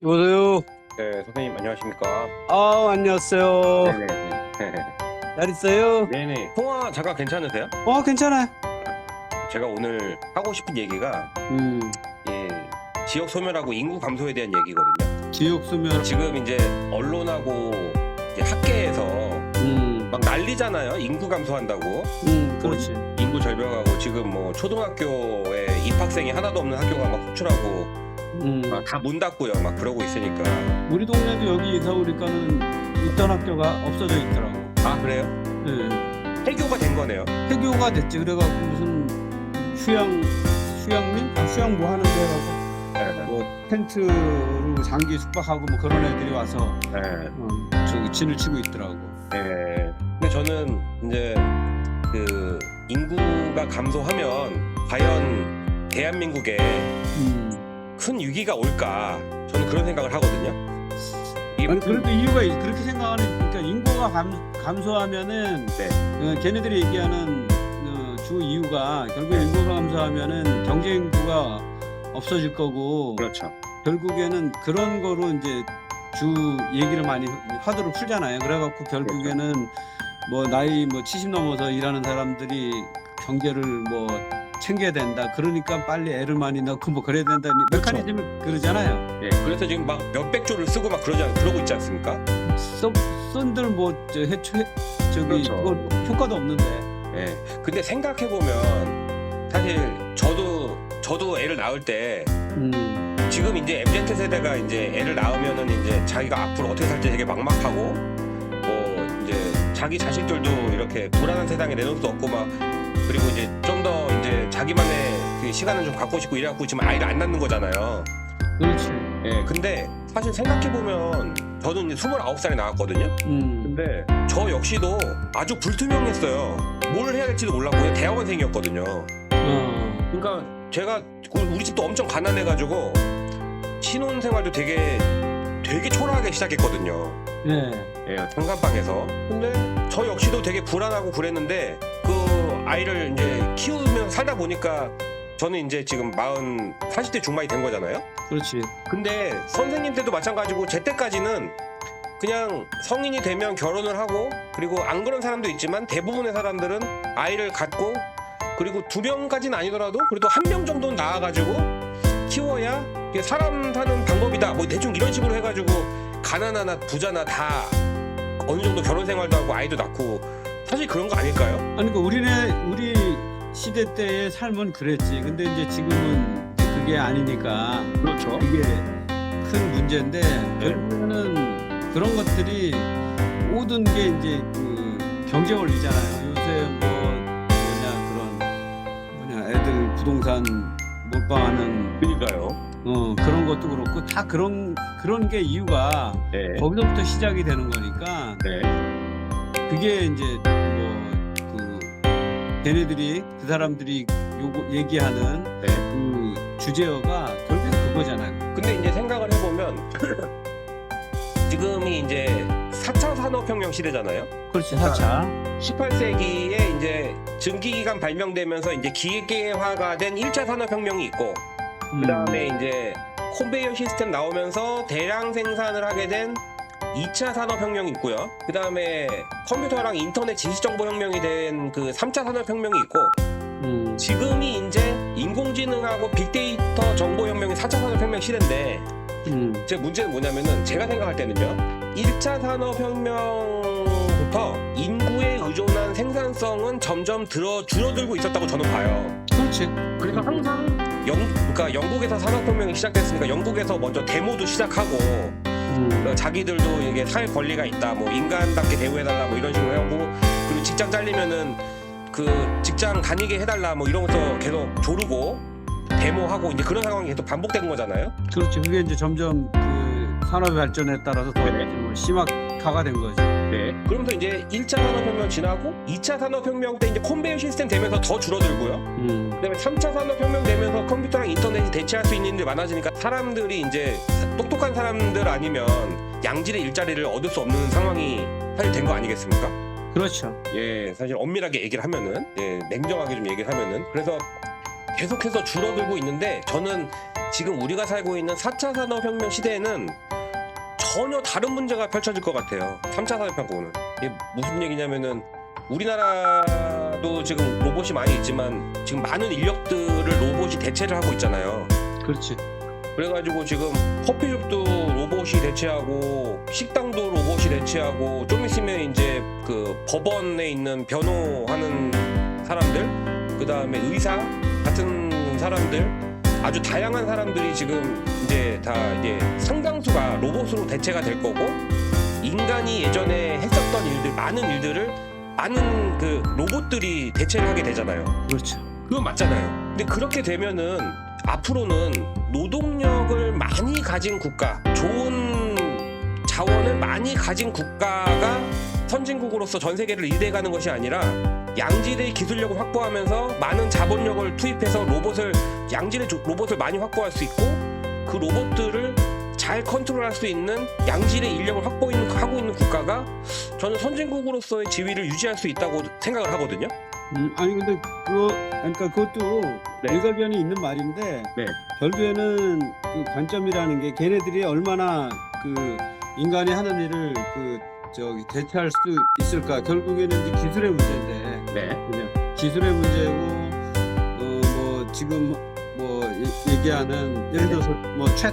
여보세요. 네, 선생님 안녕하십니까? 아 안녕하세요. 네네. 잘 있어요? 네네. 통화 잠깐 괜찮으세요? 어 괜찮아요. 제가 오늘 하고 싶은 얘기가 음 예, 지역 소멸하고 인구 감소에 대한 얘기거든요. 지역 수면. 지금 이제 언론하고 이제 학계에서 음, 막 난리잖아요. 인구 감소한다고. 음 그렇지. 인구 절벽하고 지금 뭐 초등학교에 입학생이 하나도 없는 학교가 막 호출하고 음 막 다 문 닫고요. 막 그러고 있으니까. 우리 동네도 여기 이사 오니까는 있던 학교가 없어져 있더라고. 아 그래요? 네. 해교가 된 거네요. 폐교가 됐지. 그래갖고 무슨 휴양 휴양림 아, 수양부 하는데 해갖고 네. 뭐 텐트로 장기 숙박하고 뭐 그런 애들이 와서 네. 어, 저기 진을 치고 있더라고. 네. 근데 저는 이제 그 인구가 감소하면 과연 대한민국에 음. 큰 위기가 올까? 저는 그런 생각을 하거든요. 아니 그래도 이유가 있- 그렇게 생각하는 그러니까 인구가 감, 감소하면은 네. 어, 걔네들이 얘기하는 어, 주 이유가 결국 네. 인구가 감소하면은 경제 인구가 없어질 거고 그렇죠. 결국에는 그런 거로 이제 주 얘기를 많이 화두를 풀잖아요. 그래갖고 결국에는 뭐 나이 뭐 70 넘어서 일하는 사람들이 경제를 뭐 챙겨야 된다. 그러니까 빨리 애를 많이 넣고 뭐 그래야 된다. 그렇죠. 메커니즘을 그러잖아요. 예. 그래서 지금 막 몇백 조를 쓰고 막 그러지 않, 그러고 있지 않습니까? 써, 쏜들 뭐저 해초 해, 저기 그렇죠. 그거 효과도 없는데. 예. 근데 생각해 보면 사실 저도 저도 애를 낳을 때 음. 지금 이제 MZ 세대가 이제 애를 낳으면은 이제 자기가 앞으로 어떻게 살지 되게 막막하고 뭐 이제 자기 자식들도 이렇게 불안한 세상에 내놓을 수 없고 막 그리고 이제 좀더 이제 자기만의 그 시간을 좀 갖고 싶고 이래갖고 지금 아이를 안 낳는 거잖아요. 그렇지. 예. 근데 사실 생각해 보면 저는 이제 29살에 나왔거든요. 음. 근데 저 역시도 아주 불투명했어요. 뭘 해야 될지도 몰랐고 그냥 대학원생이었거든요. 어. 그러니까 제가 우리 집도 엄청 가난해가지고 신혼 생활도 되게 되게 초라하게 시작했거든요. 예. 예, 현관방에서. 근데 저 역시도 되게 불안하고 그랬는데 그 아이를 이제 키우면서 살다 보니까 저는 이제 지금 마흔 40대 중반이 된 거잖아요. 그렇지. 근데 선생님 때도 마찬가지고 제 때까지는 그냥 성인이 되면 결혼을 하고 그리고 안 그런 사람도 있지만 대부분의 사람들은 아이를 갖고 그리고 두 명까지는 아니더라도 그래도 한 명 정도는 낳아가지고 키워야 이게 사람 사는 방법이다 뭐 대충 이런 식으로 해가지고 가난하나 부자나 다 어느 정도 결혼 생활도 하고 아이도 낳고 사실 그런 거 아닐까요? 아니 그 우리네 우리 시대 때의 삶은 그랬지. 근데 이제 지금은 그게 아니니까 그렇죠. 이게 큰 문제인데 결국에는 그런 것들이 모든 게 이제 그 경제 원리잖아요. 요새 뭐 뭐냐 그런 뭐냐 애들 부동산 몰빵하는 그러니까요. 어 그런 것도 그렇고 다 그런 그런 게 이유가 네. 거기서부터 시작이 되는 거니까 네. 그게 이제 뭐그 걔네들이 그 사람들이 요거 얘기하는 네. 그 주제어가 결국 그거잖아요. 근데 이제 생각을 해보면 지금이 이제 4차 산업혁명 시대잖아요. 그렇지 사차. 18세기에 이제 증기기관 발명되면서 이제 기계화가 된 1차 산업혁명이 있고 음. 그다음에 이제 컨베이어 시스템 나오면서 대량 생산을 하게 된 2차 산업혁명이 있고요. 그 다음에 컴퓨터랑 인터넷 지식정보혁명이 된 그 3차 산업혁명이 있고 음. 지금이 이제 인공지능하고 빅데이터 정보혁명이 4차 산업혁명 시대인데 음. 제 문제는 뭐냐면은 제가 생각할 때는요. 1차 산업혁명부터 인구에 의존한 생산성은 점점 들어 줄어들고 있었다고 저는 봐요. 그렇지. 그래서 항상 영, 그러니까 영국에서 산업혁명이 시작됐으니까 영국에서 먼저 데모도 시작하고 음. 어, 자기들도 이게 사회 권리가 있다, 뭐 인간답게 대우해달라, 뭐 이런 식으로 하고 그리고 직장 잘리면은 그 직장 다니게 해달라, 뭐 이러면서 계속 조르고 데모하고 이제 그런 상황이 계속 반복되는 거잖아요. 그렇지. 그게 이제 점점 그 산업의 발전에 따라서 더 네네. 뭐 심화가 된 거지. 네. 그러면서 이제 1차 산업혁명 지나고 2차 산업혁명 때 이제 컨베이어 시스템 되면서 더 줄어들고요. 음. 그다음에 3차 산업혁명 되면서 컴퓨터랑 인터넷이 대체할 수 있는 일이 많아지니까 사람들이 이제 똑똑한 사람들 아니면 양질의 일자리를 얻을 수 없는 상황이 사실 된 거 아니겠습니까? 그렇죠. 예, 사실 엄밀하게 얘기를 하면은 예, 냉정하게 좀 얘기를 하면은 그래서 계속해서 줄어들고 있는데 저는 지금 우리가 살고 있는 4차 산업혁명 시대에는 전혀 다른 문제가 펼쳐질 것 같아요. 3차 산업혁명은 이게 무슨 얘기냐면은 우리나라도 지금 로봇이 많이 있지만 지금 많은 인력들을 로봇이 대체를 하고 있잖아요. 그렇지. 그래가지고 지금 커피숍도 로봇이 대체하고 식당도 로봇이 대체하고 좀 있으면 이제 그 법원에 있는 변호하는 사람들 그 다음에 의사 같은 사람들 아주 다양한 사람들이 지금 이제 다 이제 상당수가 로봇으로 대체가 될 거고 인간이 예전에 했었던 일들 많은 일들을 많은 그 로봇들이 대체를 하게 되잖아요. 그렇죠. 그건 맞잖아요. 근데 그렇게 되면은 앞으로는 노동력을 많이 가진 국가, 좋은 자원을 많이 가진 국가가 선진국으로서 전 세계를 리드해가는 것이 아니라 양질의 기술력을 확보하면서 많은 자본력을 투입해서 로봇을 양질의 조- 로봇을 많이 확보할 수 있고 그 로봇들을 잘 컨트롤할 수 있는 양질의 인력을 확보하고 있는 국가가 저는 선진국으로서의 지위를 유지할 수 있다고 생각을 하거든요. 음, 아니 근데 그거 그러니까 그것도 네. 일가견이 있는 말인데 네. 결국에는 그 관점이라는 게 걔네들이 얼마나 그 인간이 하는 일을 그 저기 대체할 수 있을까 결국에는 이제 기술의 문제인데 네. 그냥 기술의 문제고 어 뭐 지금 뭐 예- 얘기하는 예를 들어서 뭐챗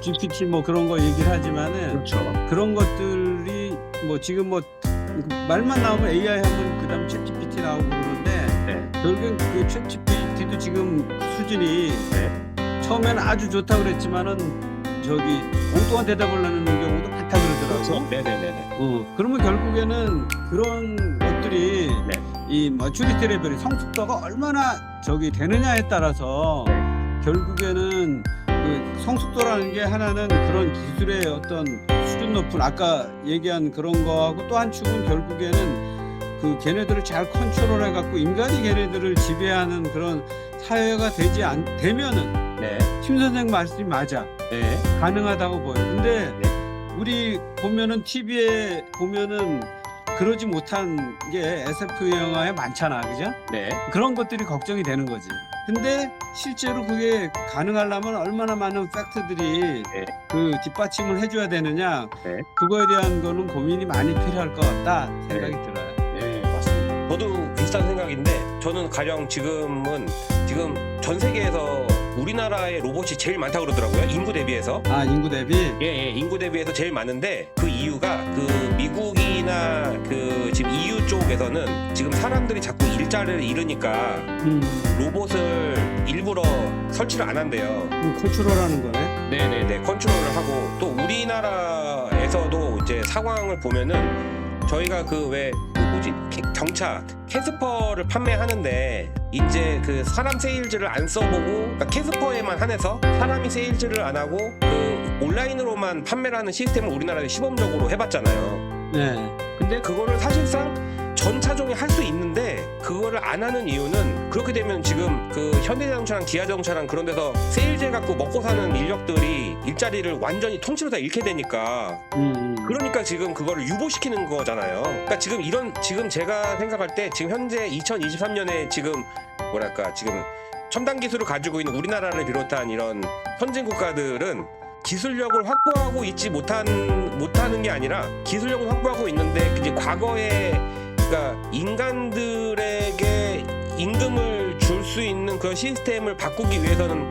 GPT 뭐 그런 거 얘기를 하지만은 그렇죠. 그런 것들이 뭐 지금 뭐 말만 나오면 AI 하면 그다음 챗 GPT 나오고 그러는데 네. 결국엔 그챗 GPT도 지금 수준이 네. 처음에는 아주 좋다 그랬지만은 저기 엉뚱한 대답을 하는 경우도 많다 그러더라고. 네네네네. 어, 그러면 결국에는 그런 것들이 네. 이 마추리티 레벨이 성숙도가 얼마나 저기 되느냐에 따라서 네. 결국에는 그 성숙도라는 게 하나는 그런 기술의 어떤 수준 높은 아까 얘기한 그런 거하고 또 한 축은 결국에는 그 걔네들을 잘 컨트롤해 갖고 인간이 걔네들을 지배하는 그런 사회가 되지 않 되면은 네. 심 선생 말씀이 맞아 네. 가능하다고 보여. 근데 우리 보면은 TV에 보면은 그러지 못한 게 SF 영화에 많잖아, 그죠? 네. 그런 것들이 걱정이 되는 거지. 근데 실제로 그게 가능하려면 얼마나 많은 팩트들이 네. 그 뒷받침을 해줘야 되느냐 네. 그거에 대한 거는 고민이 많이 필요할 것 같다 생각이 들어요. 네, 맞습니다. 저도 비슷한 생각인데 저는 가령 지금은 지금 전 세계에서 우리나라의 로봇이 제일 많다고 그러더라고요. 인구 대비해서. 아 인구 대비 예, 예, 인구 대비해서 제일 많은데 그 이유가 그 미국 이나 그 지금 EU 쪽에서는 지금 사람들이 자꾸 일자리를 잃으니까 음, 로봇을 일부러 설치를 안 한대요. 음, 컨트롤하는 거네. 네네네 컨트롤을 하고 또 우리나라에서도 이제 상황을 보면은 저희가 그 왜 뭐지 캐- 경차 캐스퍼를 판매하는데 이제 그 사람 세일즈를 안 써보고 그러니까 캐스퍼에만 한해서 사람이 세일즈를 안 하고 그 온라인으로만 판매를 하는 시스템을 우리나라에 시범적으로 해봤잖아요. 네. 근데 그거를 사실상 전 차종이 할 수 있는데 그거를 안 하는 이유는 그렇게 되면 지금 그 현대자동차랑 기아자동차랑 그런 데서 세일즈 갖고 먹고 사는 인력들이 일자리를 완전히 통째로 다 잃게 되니까 음, 음. 그러니까 지금 그거를 유보시키는 거잖아요. 그러니까 지금 이런 지금 제가 생각할 때 지금 현재 2023년에 지금 뭐랄까 지금 첨단 기술을 가지고 있는 우리나라를 비롯한 이런 선진 국가들은 기술력을 확보하고 있지 못한 못하는 게 아니라 기술력을 확보하고 있는데 이제 과거에 그러니까 인간들에게 임금을 줄 수 있는 그런 시스템을 바꾸기 위해서는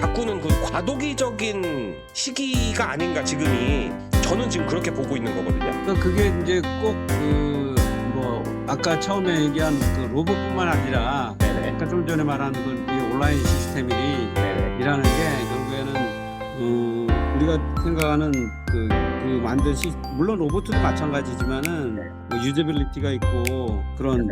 바꾸는 그 과도기적인 시기가 아닌가 지금이 저는 지금 그렇게 보고 있는 거거든요. 그러니까 그게 이제 꼭그 뭐 아까 처음에 얘기한 그 로봇뿐만 아니라. 아까 좀 전에 말한 그이 온라인 시스템이 네네. 이라는 게 결국에는 어, 우리가 생각하는 그, 그 만든 시 물론 로봇도 마찬가지지만은 뭐 유저빌리티가 있고 그런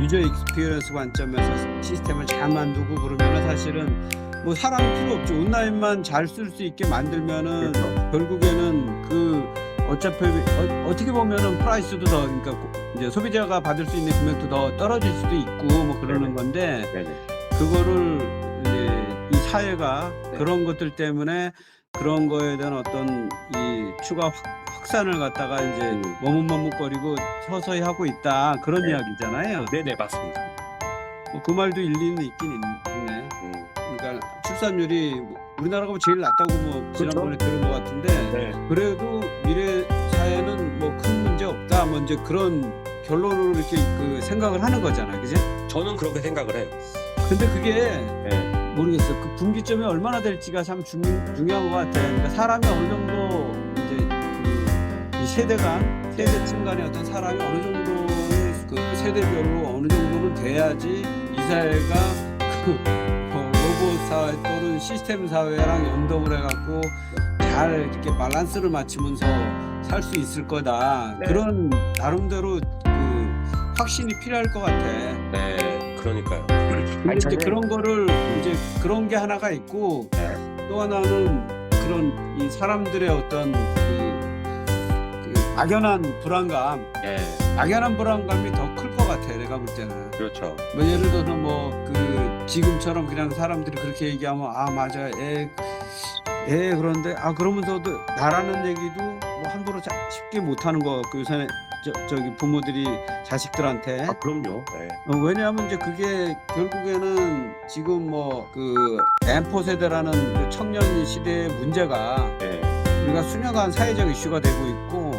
유저 익스피리언스 관점에서 시스템을 잘 만들고 그러면은 사실은 뭐 사람이 필요 없죠 온라인만 잘 쓸 수 있게 만들면은 그렇죠. 결국에는 그 어차피 어, 어떻게 보면은 프라이스도 더 그러니까 고- 이제 소비자가 받을 수 있는 금액도 더 떨어질 수도 있고 뭐 그러는 건데 네네. 그거를 이제 이 사회가 네. 그런 것들 때문에 그런 거에 대한 어떤 이 추가 확, 확산을 갖다가 이제 음. 머뭇머뭇거리고 서서히 하고 있다 그런 네. 이야기잖아요. 네네 맞습니다. 뭐그 말도 일리는 있긴 있- 있네. 음. 그러니까 출산율이 우리나라가 뭐 제일 낫다고 뭐 지난번에 들은 것 같은데 네. 그래도 미래 사회는 뭐 큰 문제 없다. 뭐 이제 그런 결론으로 이렇게 그 생각을 하는 거잖아, 그지? 저는 그렇게 생각을 해요. 근데 그게 네. 모르겠어. 그 분기점이 얼마나 될지가 참 중, 중요한 것 같아. 그러니까 사람이 어느 정도 이제 그이 세대 간 세대층 간의 어떤 사람이 어느 정도의 그 세대별로 어느 정도는 돼야지 이 사회가 그 어, 로봇 사회 또는 시스템 사회랑 연동을 해갖고 잘 이렇게 밸런스를 맞추면서 살 수 있을 거다. 네. 그런 나름대로 그 확신이 필요할 것 같아. 네. 그러니까요. 근데 이제 그런 거를 이제 그런 게 하나가 있고 네. 또 하나는 그런 이 사람들의 어떤 그, 그 막연한 불안감, 네. 막연한 불안감이 더 클 것 같아 내가 볼 때는. 그렇죠. 뭐 예를 들어서 뭐 그 지금처럼 그냥 사람들이 그렇게 얘기하면 아 맞아 애, 애 그런데 아 그러면서도 나라는 얘기도 뭐 함부로 자, 쉽게 못하는 거 같고 요새 저, 저기 부모들이 자식들한테 아, 그럼요. 네. 어, 왜냐하면 이제 그게 결국에는 지금 뭐그 M4 세대라는 그 청년 시대의 문제가 네. 우리가 수년간 사회적 이슈가 되고 있고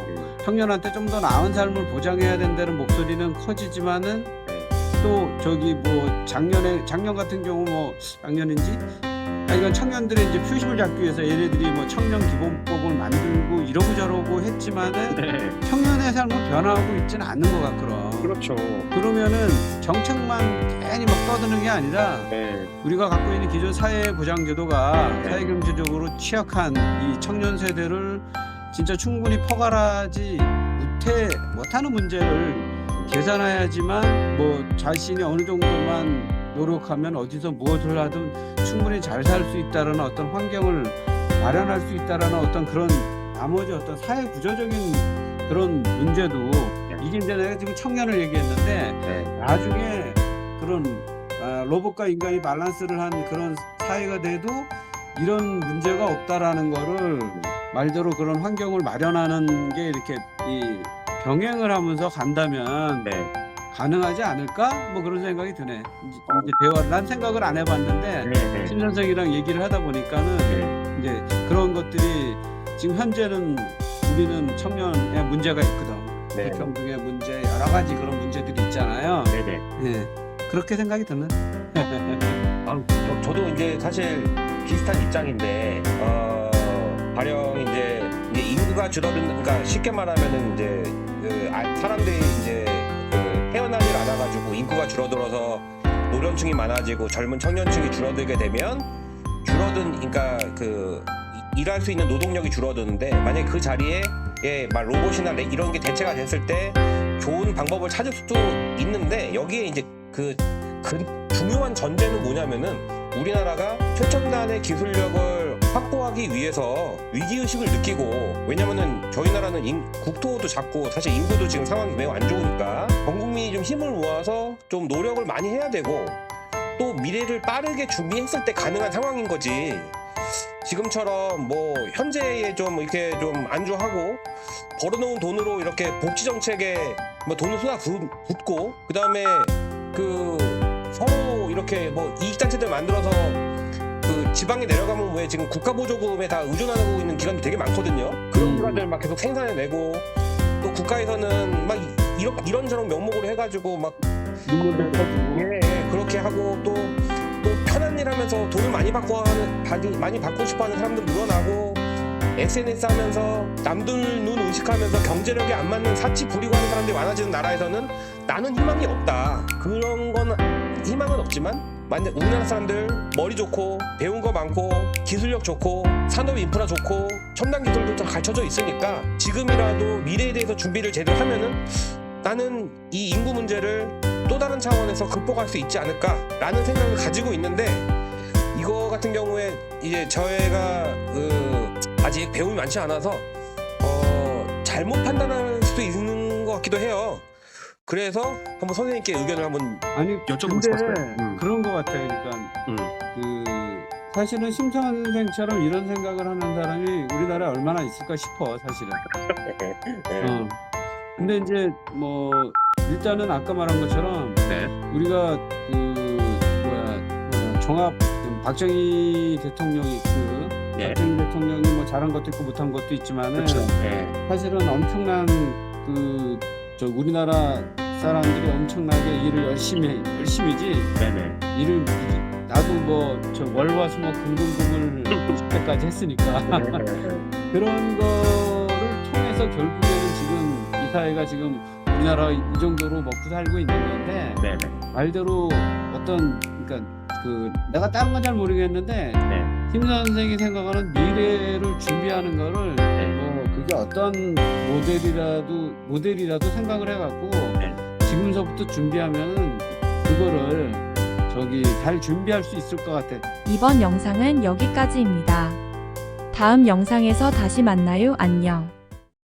청년한테 좀 더 나은 삶을 보장해야 된다는 목소리는 커지지만은 네. 또 저기 뭐 작년에 작년 같은 경우 뭐 작년인지 아 이건 청년들의 이제 표심을 잡기 위해서 얘네들이 뭐 청년 기본법을 만들고 이러고 저러고 했지만은 네. 청년의 삶은 변화하고 있지는 않는 것 같거든. 그렇죠. 그러면은 정책만 괜히 막 떠드는 게 아니라 네. 우리가 갖고 있는 기존 사회 보장 제도가 네. 사회 경제적으로 취약한 이 청년 세대를 진짜 충분히 포괄하지 못해 못하는 문제를 계산해야지만 뭐 자신이 어느 정도만 노력하면 어디서 무엇을 하든 충분히 잘 살 수 있다라는 어떤 환경을 마련할 수 있다라는 어떤 그런 나머지 어떤 사회 구조적인 그런 문제도 이게 이제 내가 지금 청년을 얘기했는데 네. 나중에 그런 아, 로봇과 인간이 밸런스를 한 그런 사회가 돼도 이런 문제가 없다라는 거를 말대로 그런 환경을 마련하는 게 이렇게 이 병행을 하면서 간다면 네. 가능하지 않을까? 뭐 그런 생각이 드네. 이제, 이제 대화를 난 생각을 안 해봤는데 네. 심 선생이랑 얘기를 하다 보니까는 네. 이제 그런 것들이 지금 현재는 우리는 청년의 문제가 있거든. 네. 불평등의 문제 여러 가지 그런 문제들이 있잖아요. 네 네. 예. 그렇게 생각이 드는. 아, 저, 저도 이제 사실 비슷한 입장인데 어, 가령 이제, 이제 인구가 줄어든 그러니까 쉽게 말하면은 이제 그 아- 사람들이 이제 그 않아가지고 인구가 줄어들어서 노령층이 많아지고 젊은 청년층이 줄어들게 되면 줄어든 그러니까 그 이- 일할 수 있는 노동력이 줄어드는데 만약 그 자리에 예, 막 로봇이나 레- 이런 게 대체가 됐을 때 좋은 방법을 찾을 수도 있는데 여기에 이제 그, 그 중요한 전제는 뭐냐면은 우리나라가 최첨단의 기술력을 확보하기 위해서 위기의식을 느끼고 왜냐면은 저희 나라는 인- 국토도 작고 사실 인구도 지금 상황이 매우 안 좋으니까 전 국민이 좀 힘을 모아서 좀 노력을 많이 해야 되고 또 미래를 빠르게 준비했을 때 가능한 상황인 거지. 지금처럼 뭐 현재에 좀 이렇게 좀 안주하고 벌어놓은 돈으로 이렇게 복지 정책에 뭐 돈을 쏟아 붓고 그 다음에 그 서로 이렇게 뭐 이익 단체들 만들어서 그 지방에 내려가면 왜 지금 국가 보조금에 다 의존하고 있는 기관도 되게 많거든요. 그런 음. 기관들 막 계속 생산해내고 또 국가에서는 막 이- 이런 이런저런 명목으로 해가지고 막 눈물도 터지고. 예, 예, 그렇게 하고 또, 또 편한 일 하면서 돈을 많이 받고 하는, 받이, 많이 받고 싶어 하는 사람들 늘어나고 SNS 하면서 남들 눈 의식하면서 경제력에 안 맞는 사치 부리고 하는 사람들이 많아지는 나라에서는 나는 희망이 없다. 그런 건 희망은 없지만 만약 우리나라 사람들 머리 좋고 배운 거 많고 기술력 좋고 산업 인프라 좋고 첨단 기술도 다 갖춰져 있으니까 지금이라도 미래에 대해서 준비를 제대로 하면은 나는 이 인구 문제를 또 다른 차원에서 극복할 수 있지 않을까라는 생각을 가지고 있는데 이거 같은 경우에 이제 저희가 그 아직 배움이 많지 않아서 어 잘못 판단할 수도 있는 것 같기도 해요. 그래서 한번 선생님께 의견을 한번 아니 여쭤보고 근데 싶었어요. 음. 그런 것 같아요. 그러니까 음. 그 사실은 심 선생처럼 이런 생각을 하는 사람이 우리나라에 얼마나 있을까 싶어 사실은. 네. 어. 근데 이제 뭐 일단은 아까 말한 것처럼 네. 우리가 그 뭐야 뭐야 종합 박정희 대통령이 그 예. 박정희 대통령이 뭐 잘한 것도 있고 못한 것도 있지만은 그렇죠. 예. 사실은 엄청난 그 저 우리나라 사람들이 엄청나게 일을 열심히 해- 열심히지 네네. 일을 나도 뭐 저 월화수목 금금금을 90대까지 했으니까 그런 거를 통해서 결국에는 지금 이 사회가 지금 우리나라 이 정도로 먹고 살고 있는 건데 네네. 말대로 어떤 그러니까 그 내가 다른 건 잘 모르겠는데 네. 김 선생이 생각하는 미래를 준비하는 거를 네. 뭐 그게 어떤 모델이라도 모델이라도 생각을 해갖고 네. 지금서부터 준비하면은 그거를 저기 잘 준비할 수 있을 것 같아. 이번 영상은 여기까지입니다. 다음 영상에서 다시 만나요. 안녕.